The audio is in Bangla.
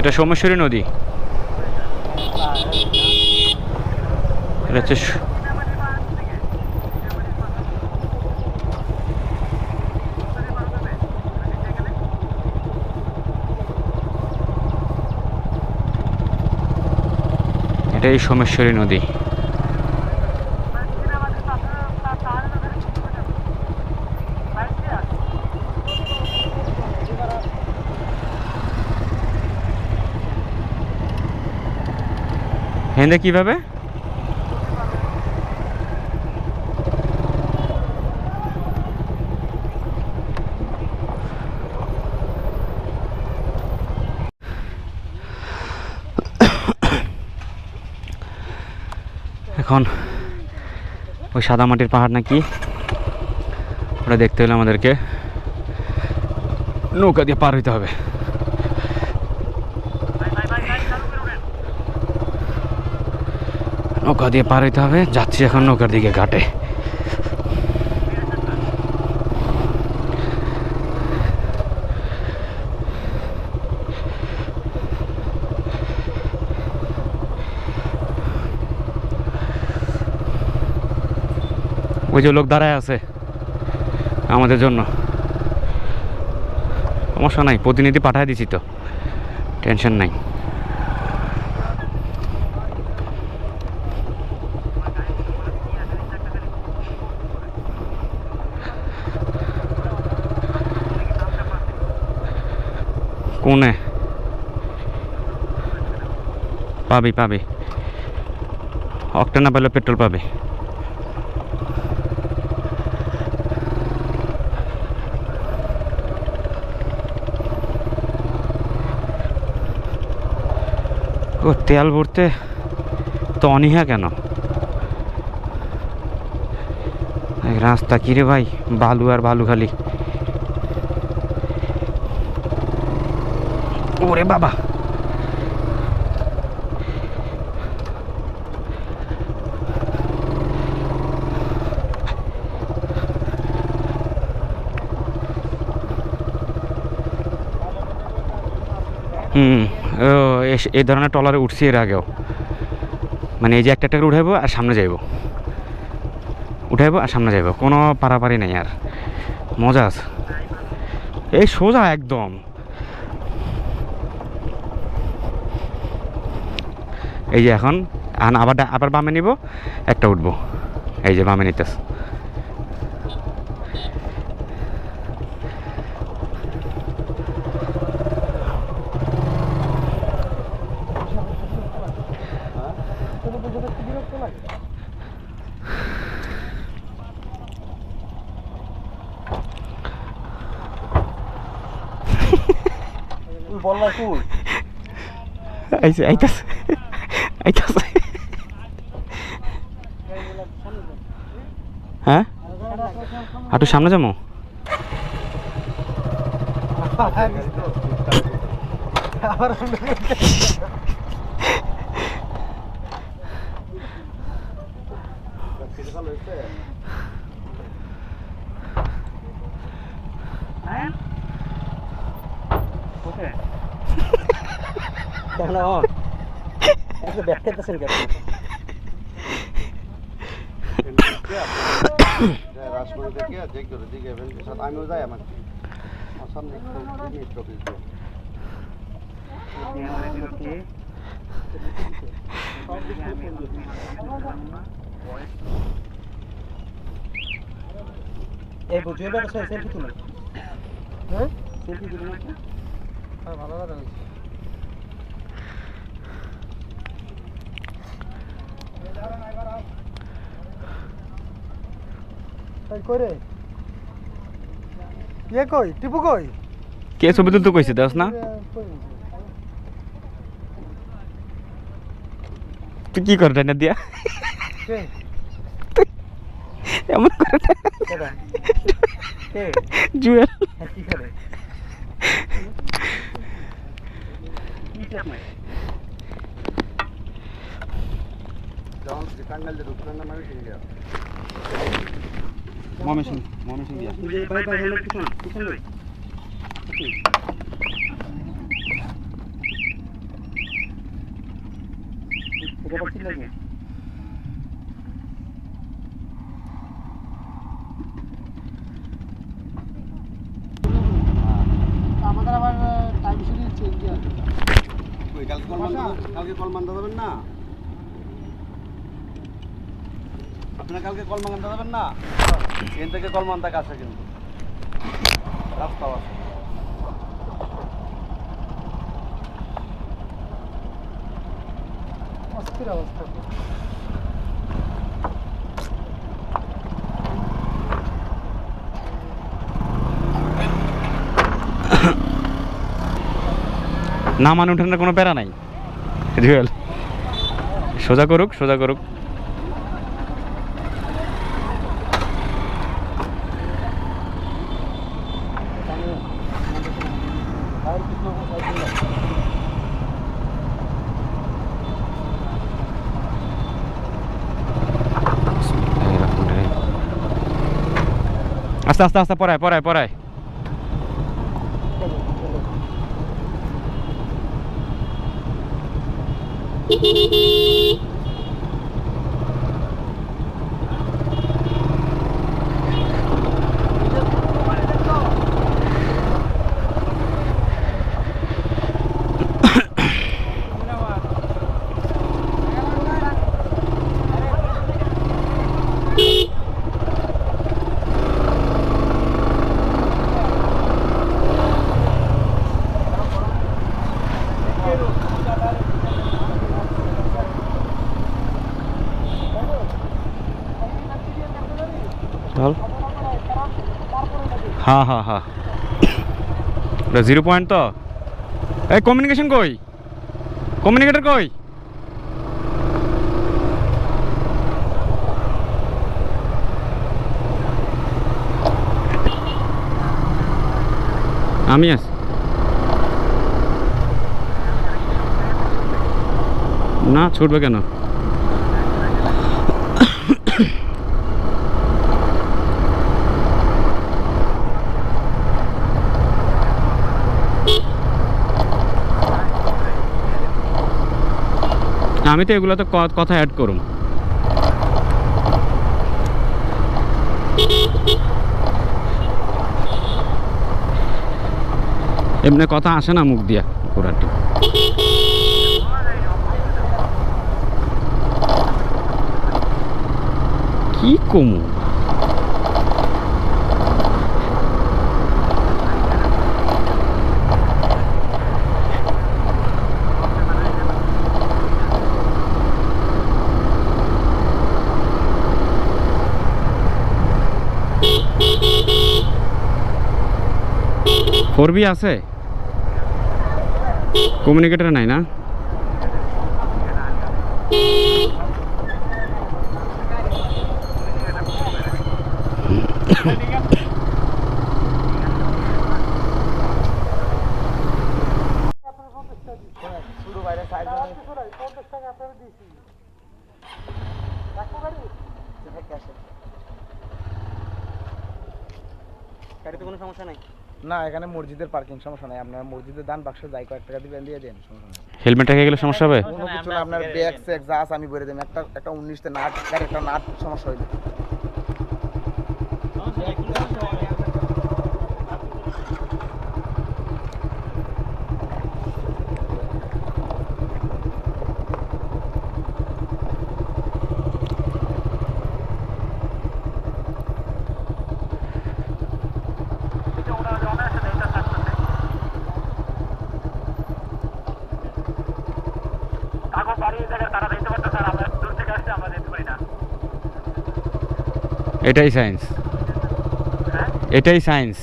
এটা সোমেশ্বরী নদী। এটা হচ্ছে এটাই সোমেশ্বরী নদী। হেন্দে কীভাবে? এখন ওই সাদা মাটির পাহাড় নাকি? ওটা দেখতে হলে আমাদেরকে নৌকা দিয়ে পার হইতে হবে। নৌকা দিয়ে পার হইতে হবে। যাচ্ছি এখন নৌকার দিকে ঘাটে। ওই যে লোক দাঁড়ায় আছে আমাদের জন্য। সমস্যা নাই, প্রতিনিধি পাঠিয়ে দিছি তো। টেনশন নাই। কোনে পাবি পাবি। অক্টেন না পেলে পেট্রোল পাবি। ও তেল ভরতে তো অনীহা কেন? রাস্তা কিরে ভাই? বালু আর বালু খালি। ওরে বাবা। হুম এই ধরনের ট্রলারে উঠছি এর আগেও। মানে এই যে একটা একটা করে উঠাইবো আর সামনে যাইবো। উঠাইবো আর সামনে যাইবো, কোনো পারাপারি নেই আর। মজা আছে। এই সোজা একদম। এই যে এখন এখন আবার আবার বামে নিব একটা উঠবো। এই যে বামে নিতেছে। বললা কুল যে আইতাছে। আইতাছে হ্যাঁ হাঁটু সামনে যাব? আবার কেন একটা ব্যাখ্যাতেছেন কেন? আমিও যাই আমার সামনে এই বুঝিয়ে ব্যবসা সেলফি তুলে। হ্যাঁ? সেলফি তুলে না? হ্যাঁ ভালো কথা হয়েছে কই করে ইয়ে কই টিপু কই কে ছবি তুলতে কইছে দাস না তুই কি করে না দিয়া কে এমন করে না। কেডা কে জুয়েল হ্যাঁ, কি করে ভাই ভাই হেলমেট পিছন পিছন এটা পাচ্ছি আমাদের আবার টাইম শিডিউল চেঞ্জ আছে কালকে কল মানতে কালকে কল মানতে যাবেন না? আপনারা কালকে কল মানতে যাবেন না? এখান থেকে কল মানতে কাছে কিন্তু। রাস্তাও আছে। অস্থির অবস্থা। না মানে উঠানোর কোনো প্যারা নাই? জুয়েল সোজা করুক সোজা করুক। আস্তে আস্তে আস্তে পড়ায় পড়ায় পড়ায় চল হ্যাঁ হ্যাঁ হ্যাঁ। ওটা জিরো পয়েন্ট তো? এই কমিউনিকেশন কই? কমিউনিকেটর কই? আমি আছি। না, ছুটবে কেন? আমি তো এগুলো তো কথা অ্যাড করুন এমনি কথা আসে না মুখ দিয়া ঘোড়াটি কি কমু? ফোর বি আছে? কমিউনিকেটর নাই না? গাড়িতে কোনো সমস্যা নাই? না এখানে মসজিদের পার্কিং সমস্যা নাই। আপনার মসজিদের দান বাক্সে যাই কয়েক টাকা দিবেন দিয়ে দেন হেলমেট রেখে গেলে সমস্যা হবে? কোনো কিছু না আপনার ব্যাগ স্যাগ যা আছে আমি বলে দেব। একটা একটা উনিশতে নাট একটা নাট সমস্যা হইবে এটাই সায়েন্স এটাই সায়েন্স